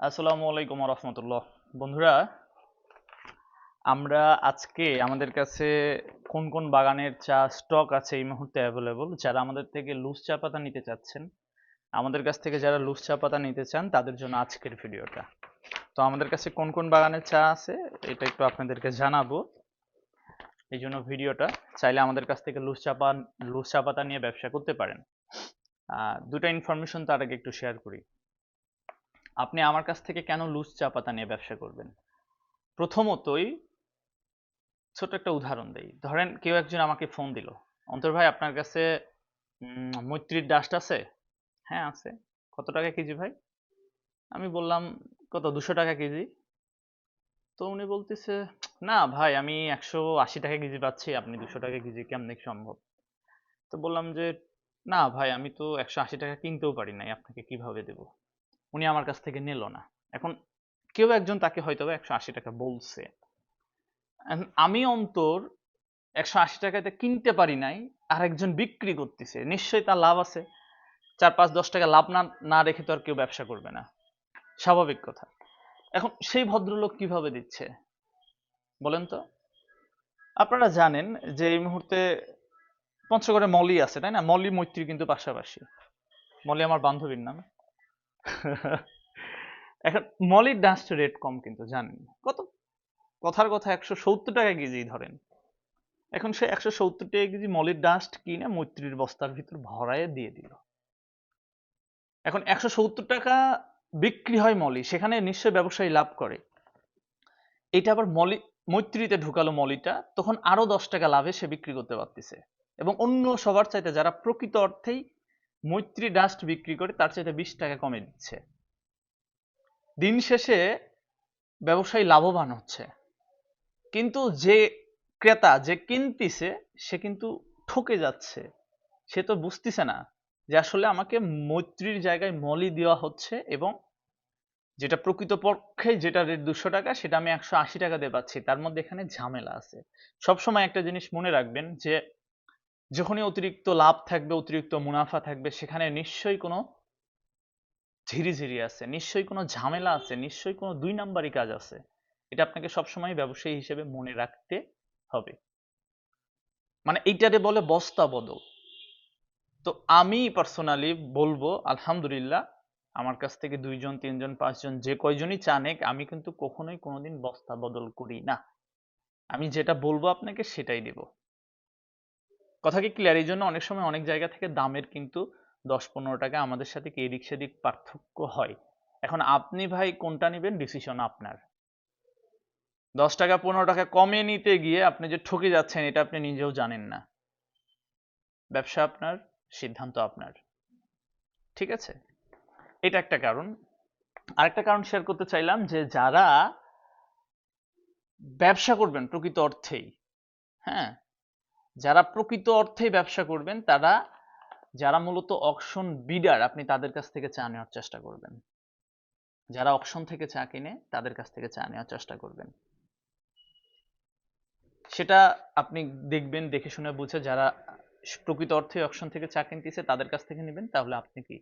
আসসালামু আলাইকুম রহমতুল্লাহ বন্ধুরা, আমরা আজকে আমাদের কাছে কোন কোন বাগানের চা স্টক আছে এই মুহূর্তে অ্যাভেলেবল যারা আমাদের থেকে লুজ চা পাতা নিতে চাচ্ছেন, আমাদের কাছ থেকে যারা লুজ চা পাতা নিতে চান, তাদের জন্য আজকের ভিডিওটা। তো আমাদের কাছে কোন কোন বাগানের চা আছে, এটা একটু আপনাদেরকে জানাব। এই জন্য ভিডিওটা, চাইলে আমাদের কাছ থেকে লুজ চা পা লুজ চা পাতা নিয়ে ব্যবসা করতে পারেন। দুটো ইনফরমেশন তার আগে একটু শেয়ার করি। আপনি আমার কাছ থেকে কেন লুজ চা পাতা নিয়ে ব্যবসা করবেন? প্রথমতই ছোট একটা উদাহরণ দেই। ধরেন কেউ একজন আমাকে ফোন দিল। অন্তর ভাই, আপনার কাছে মৈত্রীর ডাস্ট আছে? হ্যাঁ আছে। কত টাকা কেজি ভাই? আমি বললাম, কত, দুশো টাকা কেজি? তো উনি বলতেছে, না ভাই, আমি একশো আশি টাকা কেজি পাচ্ছি। আপনি দুশো টাকা কেজি কেমনে সম্ভব? তো বললাম যে, না ভাই, আমি তো একশো আশি টাকা কিনতেও পারি নাই। আপনাকে কীভাবে দেবো? উনি আমার কাছ থেকে নিল না। এখন কেউ একজন তাকে হয়তো একশো আশি টাকা বলছে। আমি অন্তর একশো আশি টাকাতে কিনতে পারি নাই আর একজন বিক্রি করতেছে। নিশ্চয়ই তার লাভ আছে। চার পাঁচ দশ টাকা লাভ না না রেখে তো আর কেউ ব্যবসা করবে না। স্বাভাবিক কথা। এখন সেই ভদ্রলোক কীভাবে দিচ্ছে? বলেন তো। আপনারা জানেন যে এই মুহূর্তে পঞ্চগড়ে মলি আছে, তাই না? মলি মৈত্রী কিন্তু পাশাপাশি। মলি আমার বান্ধবীর নাম। এখন মলির ডাস্ট রেট কম কিন্তু, জানেন। কত? কথার কথা একশো সত্তর টাকা কেজি ধরেন। এখন সে একশো সত্তর টাকা কেজি মলির ডাস্ট কিনে মৈত্রীর বস্তার ভিতর ভরায় দিয়ে দিল। এখন একশো সত্তর টাকা বিক্রি হয় মলি, সেখানে নিশ্চয় ব্যবসায়ী লাভ করে। এটা আবার মলি, মৈত্রীতে ঢুকালো মলিটা, তখন আরও দশ টাকা লাভে সে বিক্রি করতে পারতেছে। এবং অন্য সবার চাইতে যারা প্রকৃত অর্থেই মৈত্রী ডাস্ট বিক্রি করে তার চাইতে বিশ টাকা কমে দিচ্ছে। দিন শেষে ব্যবসায়ী লাভবান হচ্ছে। কিন্তু যে ক্রেতা যে কিনতিছে, সে কিন্তু ঠকে যাচ্ছে। সে তো বুঝতেছে না যে আসলে আমাকে মৈত্রীর জায়গায় মলি দেওয়া হচ্ছে এবং যেটা প্রকৃতপক্ষে যেটা রেট দুশো টাকা, সেটা আমি একশো আশি টাকা দিয়ে পাচ্ছি। তার মধ্যে এখানে ঝামেলা আছে। সবসময় একটা জিনিস মনে রাখবেন যে যখনই অতিরিক্ত লাভ থাকবে, অতিরিক্ত মুনাফা থাকবে, সেখানে নিশ্চয়ই কোনো ঝিরিঝিরি আছে, নিশ্চয়ই কোনো ঝামেলা আছে, নিশ্চয়ই কোনো দুই নাম্বারই কাজ আছে। এটা আপনাকে সবসময় ব্যবসায়ী হিসেবে মনে রাখতে হবে। মানে এইটারে বলে বস্তা বদল। তো আমি পার্সোনালি বলব, আলহামদুলিল্লাহ, আমার কাছ থেকে দুইজন, তিনজন, পাঁচজন, যে কয়জনই চানেক, আমি কিন্তু কখনোই কোনোদিন বস্তা বদল করি না। আমি যেটা বলব আপনাকে সেটাই দেব। কথা কি ক্লিয়ার এই জন্য অনেক সময় অনেক জায়গা থেকে দামের কিন্তু দশ পনেরো টাকা আমাদের সাথে কি এদিক সেদিক পার্থক্য হয়? এখন আপনি ভাই কোনটা নেবেন? ডিসিশন আপনার। দশ টাকা পনেরো টাকা কমে নিতে গিয়ে আপনি যে ঠকে যাচ্ছেন, এটা আপনি নিজেও জানেন না। ব্যবসা আপনার, সিদ্ধান্ত আপনার। ঠিক আছে? এটা একটা কারণ। আরেকটা কারণ শেয়ার করতে চাইলাম যে যারা ব্যবসা করবেন প্রকৃত অর্থেই হ্যাঁ? যারা প্রকৃত অর্থেই ব্যবসা করবেন, তারা, যারা মূলত অকশন বিডার আপনি তাদের কাছ থেকে চা নেওয়ার চেষ্টা করবেন। যারা অকশন থেকে চা কিনে, তাদের কাছ থেকে চা নেওয়ার চেষ্টা করবেন। সেটা আপনি দেখবেন, দেখে শুনে বুঝে, যারা প্রকৃত অর্থে অকশন থেকে চা কিনতেছে, তাদের কাছ থেকে নেবেন, তাহলে আপনি কি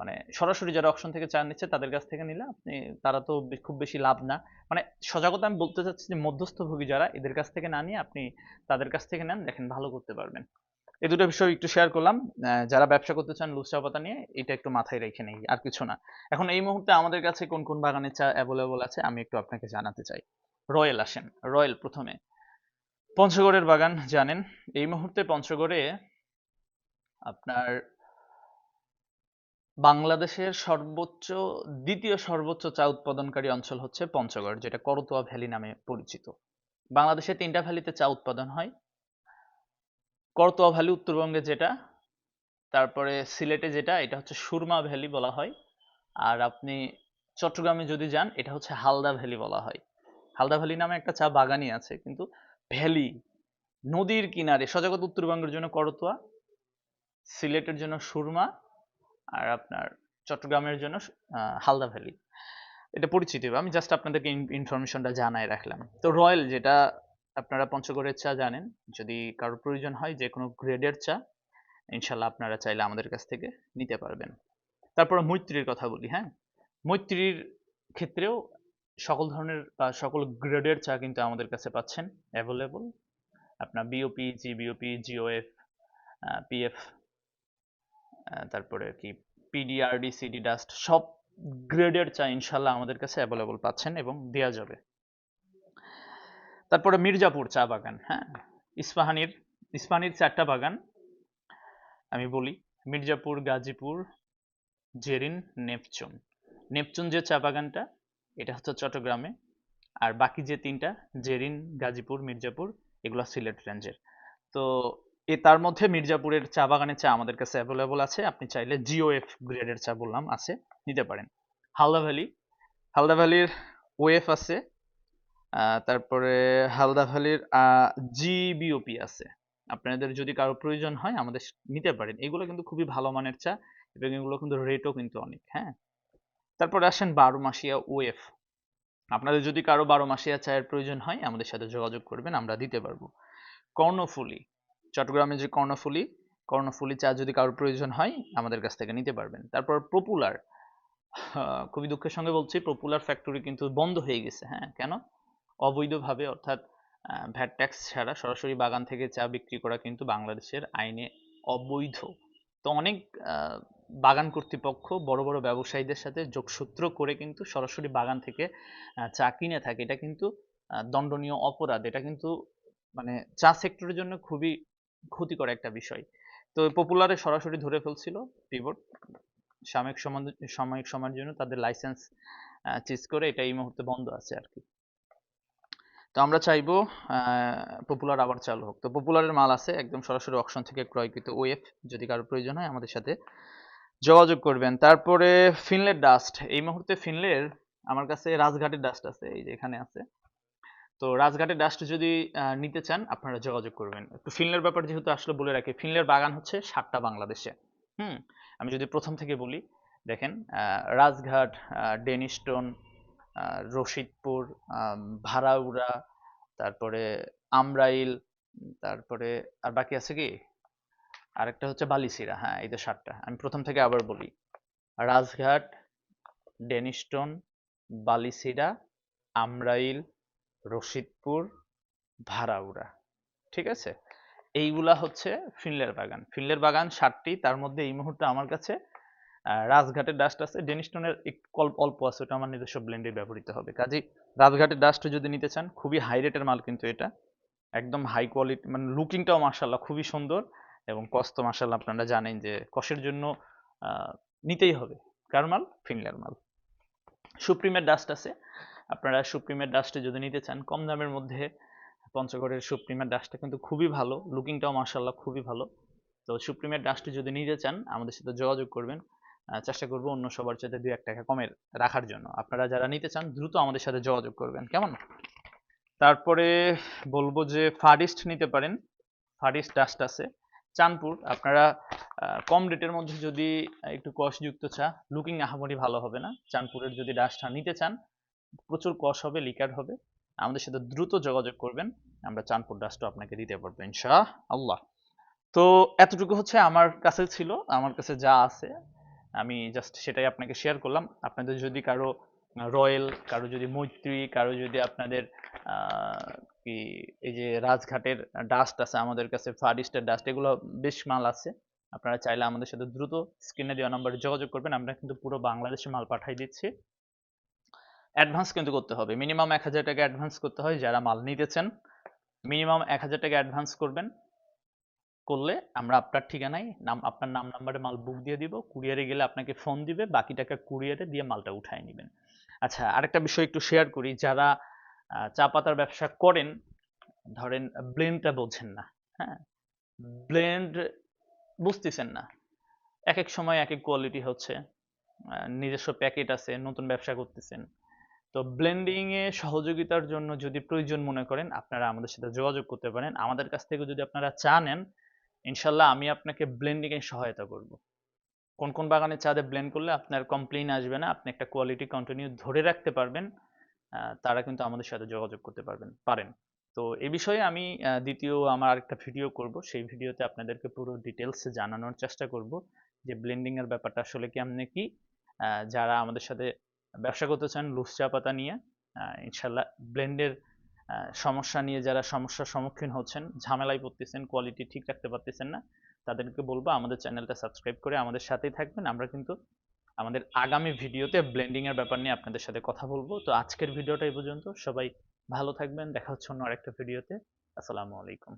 মানে সরাসরি যারা অপশন থেকে চা নিচ্ছে, তাদের কাছ থেকে নিলে আপনি, তারা তো খুব বেশি লাভ না। মানে সজাগতা আমি বলতে চাচ্ছি যে মধ্যস্থভোগী যারা, এদের কাছ থেকে না নিয়ে আপনি তাদের কাছ থেকে নেন, দেখেন ভালো করতে পারবেন। এই দুটো বিষয় একটু শেয়ার করলাম। যারা ব্যবসা করতে চান লুজ চা পাতা নিয়ে, এটা একটু মাথায় রেখে নেই, আর কিছু না। এখন এই মুহূর্তে আমাদের কাছে কোন কোন বাগানের চা অ্যাভেলেবল আছে, আমি একটু আপনাকে জানাতে চাই। রয়্যাল আসেন, রয়্যাল প্রথমে। পঞ্চগড়ের বাগান জানেন, এই মুহূর্তে পঞ্চগড়ে আপনার বাংলাদেশের সর্বোচ্চ, দ্বিতীয় সর্বোচ্চ চা উৎপাদনকারী অঞ্চল হচ্ছে পঞ্চগড়, যেটা করতোয়া ভ্যালি নামে পরিচিত। বাংলাদেশে তিনটা ভ্যালিতে চা উৎপাদন হয়। করতোয়া ভ্যালি উত্তরবঙ্গে যেটা, তারপরে সিলেটে যেটা, এটা হচ্ছে সুরমা ভ্যালি বলা হয়। আর আপনি চট্টগ্রামে যদি যান, এটা হচ্ছে হালদা ভ্যালি বলা হয়। হালদা ভ্যালি নামে একটা চা বাগানই আছে, কিন্তু ভ্যালি, নদীর কিনারে, সজাগত উত্তরবঙ্গের জন্য করতোয়া, সিলেটের জন্য সুরমা আর আপনার চট্টগ্রামের জন্য হালদা ভ্যালি। এটা পরিচিত আমি জাস্ট আপনাদেরকে ইনফরমেশনটা জানাই রাখলাম। তো রয়্যাল যেটা আপনারা পঞ্চগড়ের চা জানেন, যদি কারোর প্রয়োজন হয় যে কোনো গ্রেডের চা, ইনশাল্লাহ আপনারা চাইলে আমাদের কাছ থেকে নিতে পারবেন। তারপর মৈত্রীর কথা বলি হ্যাঁ? মৈত্রীর ক্ষেত্রেও সকল ধরনের বা সকল গ্রেডের চা কিন্তু আমাদের কাছে পাচ্ছেন অ্যাভেলেবল আপনার BOP G BOP GOF PF তারপরে কি পিডিআরডি সিডি ডাস্ট সব গ্রেডের চা ইনশাল্লাহ আমাদের কাছে অ্যাভেলেবল পাচ্ছেন এবং দেওয়া যাবে। তারপরে মির্জাপুর চা বাগান হ্যাঁ? ইস্পাহানির ইস্পাহানির চারটা বাগান, আমি বলি, মির্জাপুর, গাজীপুর, জেরিন, নেপচুন। নেপচুন যে চা বাগানটা, এটা হচ্ছে চট্টগ্রামে, আর বাকি যে তিনটা, জেরিন, গাজীপুর, মির্জাপুর, এগুলো সিলেট রেঞ্জের তো এ তার মধ্যে মির্জাপুরের চা বাগানের চা আমাদের কাছে অ্যাভেলেবল আছে। আপনি চাইলে জিওএফ গ্রেডের চা বললাম, আছে, নিতে পারেন। হালদা ভ্যালি হালদা ভ্যালির ওএফ আছে তারপরে হালদা ভ্যালির জিবিওপি আছে। আপনাদের যদি কারও প্রয়োজন হয়, আমাদের নিতে পারেন। এগুলো কিন্তু খুবই ভালো মানের চা, এবং এগুলো কিন্তু রেটও কিন্তু অনেক হ্যাঁ? তারপরে আসেন বারো মাসিয়া ওএফ আপনাদের যদি কারও বারো মাসিয়া চায়ের প্রয়োজন হয়, আমাদের সাথে যোগাযোগ করবেন, আমরা দিতে পারব। কর্ণফুলি চট্টগ্রামে যে কর্ণফুলি কর্ণফুলি চা যদি কারোর প্রয়োজন হয়, আমাদের কাছ থেকে নিতে পারবেন। তারপর পপুলার খুবই দুঃখের সঙ্গে বলছি, পপুলার ফ্যাক্টরি কিন্তু বন্ধ হয়ে গেছে হ্যাঁ কেন? অবৈধভাবে, অর্থাৎ ভ্যাট ট্যাক্স ছাড়া সরাসরি বাগান থেকে চা বিক্রি করা কিন্তু বাংলাদেশের আইনে অবৈধ। তো অনেক বাগান কর্তৃপক্ষ বড় বড় ব্যবসায়ীদের সাথে যোগসূত্র করে কিন্তু সরাসরি বাগান থেকে চা কিনে থাকে। এটা কিন্তু দণ্ডনীয় অপরাধ। এটা কিন্তু মানে চা সেক্টরের জন্য খুবই ক্ষতিকর একটা বিষয়। তো পপুলারে সরাসরি ধরে ফেলছিল পিভট সাময়িক সাময়িক সময়ের জন্য তাদের লাইসেন্স চিজ করে এটা এই মুহূর্তে বন্ধ আছে আর কি। তো আমরা চাইব পপুলার আবার চালু হোক। তো পপুলারের মাল আছে, একদম সরাসরি অকশন থেকে ক্রয়কৃত ওয়েফ যদি কারও প্রয়োজন হয় আমাদের সাথে যোগাযোগ করবেন। তারপরে ফিনলের ডাস্ট এই মুহূর্তে ফিনলের আমার কাছে রাজঘাটের ডাস্ট আছে, এই যে এখানে আছে। তো রাজঘাটের ডাস্ট যদি নিতে চান, আপনারা যোগাযোগ করবেন। একটু ফিনলের ব্যাপার যেহেতু আসলে বলে রাখি ফিনলের বাগান হচ্ছে সাতটা বাংলাদেশে। হুম? আমি যদি প্রথম থেকে বলি, দেখেন রাজঘাট ডেনিস্টোন রশিদপুর ভাড়াউড়া, তারপরে আমরাইল, তারপরে আর বাকি আছে কি? আরেকটা হচ্ছে বালিসিরা হ্যাঁ এই তো সাতটা। আমি প্রথম থেকে আবার বলি, রাজঘাট ডেনিস্টোন বালিসিরা আমরাইল রশিদপুর ভাড়াউড়া, ঠিক আছে? এইগুলা হচ্ছে ফিনলের বাগান। ফিনলের বাগান ষাটটি তার মধ্যে এই মুহূর্তে আমার কাছে রাজঘাটের ডাস্ট আছে। ডেনিস্টনের অল্প আছে, ওটা আমার নিজস্ব ব্লেন্ডে ব্যবহৃত হবে। কাজেই রাজঘাটের ডাস্ট যদি নিতে চান, খুবই হাই রেটের মাল কিন্তু এটা। একদম হাই কোয়ালিটি মানে লুকিংটাও মার্শাল্লাহ খুবই সুন্দর এবং কস্ট তো মার্শাল্লাহ আপনারা জানেন যে কষের জন্য নিতেই হবে। কার মাল? ফিনলের মাল। সুপ্রিমের ডাস্ট আছে। আপনারা সুপ্রিমের ডাস্টে যদি নিতে চান, কম দামের মধ্যে পঞ্চগড়ের সুপ্রিমের ডাস্টটা কিন্তু খুবই ভালো লুকিংটাও মার্শাল্লাহ খুবই ভালো। তো সুপ্রিমের ডাস্টে যদি নিতে চান, আমাদের সাথে যোগাযোগ করবেন। চেষ্টা করব অন্য সবার চাইতে দু এক টাকা কমে রাখার জন্য। আপনারা যারা নিতে চান, দ্রুত আমাদের সাথে যোগাযোগ করবেন। কেমন? তারপরে বলব যে ফারিস্ট নিতে পারেন। ফারিস্ট ডাস্ট আছে। চাঁদপুর, আপনারা কম রেটের মধ্যে যদি একটু কষযুক্ত চা লুকিং আহামরি ভালো হবে না। চাঁদপুরের যদি ডাস্টটা নিতে চান প্রচুর কষ হবে, লিকার হবে। আমাদের সাথে দ্রুত যোগাযোগ করবেন। আমরা চাঁদপুর ডাস্টও আপনাকে দিতে পারব ইনশা আল্লাহ তো এতটুকু হচ্ছে আমার কাছে ছিল। আমার কাছে যা আছে, আমি জাস্ট সেটাই আপনাকে শেয়ার করলাম। আপনাদের যদি কারও রয়্যাল কারও যদি মৈত্রী, কারও যদি আপনাদের কি, এই যে রাজঘাটের ডাস্ট আছে, আমাদের কাছে ফার ফারিস্টের ডাস্ট এগুলো বেশ মাল আছে। আপনারা চাইলে আমাদের সাথে দ্রুত স্ক্রিনে দেওয়া নাম্বারে যোগাযোগ করবেন। আমরা কিন্তু পুরো বাংলাদেশে মাল পাঠাই দিচ্ছি। অ্যাডভান্স কিন্তু করতে হবে। মিনিমাম এক হাজার টাকা অ্যাডভান্স করতে হয় যারা মাল নিতেছেন। মিনিমাম এক হাজার টাকা অ্যাডভান্স করবেন। করলে আমরা আপনার ঠিকানায় নাম, আপনার নাম, নাম্বারে মাল বুক দিয়ে দিব। কুরিয়ারে গেলে আপনাকে ফোন দিবে, বাকি টাকা কুরিয়ারে দিয়ে মালটা উঠায় নেবেন। আচ্ছা আরেকটা বিষয় একটু শেয়ার করি। যারা চা পাতার ব্যবসা করেন, ধরেন ব্লেন্ডটা বোঝেন না হ্যাঁ? ব্লেন্ড বুঝতেছেন না। এক এক সময় এক এক কোয়ালিটি হচ্ছে নিজস্ব প্যাকেট আছে, নতুন ব্যবসা করতেছেন। তো ব্লেন্ডিং এ সহযোগিতার জন্য যদি প্রয়োজন মনে করেন, আপনারা আমাদের সাথে যোগাযোগ করতে পারেন। আমাদের কাছ থেকে যদি আপনারা চা নেন, ইনশাল্লাহ আমি আপনাকে ব্লেন্ডিং এ সহায়তা করব। কোন কোন বাগানে চা দিয়ে ব্লেন্ড করলে আপনার কমপ্লেইন আসবে না, আপনি একটা কোয়ালিটি কন্টিনিউ ধরে রাখতে পারবেন তারা কিন্তু আমাদের সাথে যোগাযোগ করতে পারবেন, পারেন। তো এ বিষয়ে আমি দ্বিতীয় আমার আরেকটা ভিডিও করব। সেই ভিডিওতে আপনাদেরকে পুরো ডিটেলস জানানোর চেষ্টা করব যে ব্লেন্ডিং এর ব্যাপারটা আসলে কেমনে কি যারা আমাদের সাথে ব্যবসা করতে চান লুজ চা পাতা নিয়ে ইনশাল্লাহ ব্লেন্ডের সমস্যা নিয়ে যারা সমস্যার সম্মুখীন হচ্ছেন, ঝামেলায় পড়তেছেন কোয়ালিটি ঠিক রাখতে পারতেছেন না, তাদেরকে বলব আমাদের চ্যানেলটা সাবস্ক্রাইব করে আমাদের সাথেই থাকবেন। আমরা কিন্তু আমাদের আগামী ভিডিওতে ব্লেন্ডিং এর ব্যাপার নিয়ে আপনাদের সাথে কথা বলব। তো আজকের ভিডিওটা এই পর্যন্ত। সবাই ভালো থাকবেন। দেখা হচ্ছে অন্য আরেকটা ভিডিওতে আসসালামু আলাইকুম।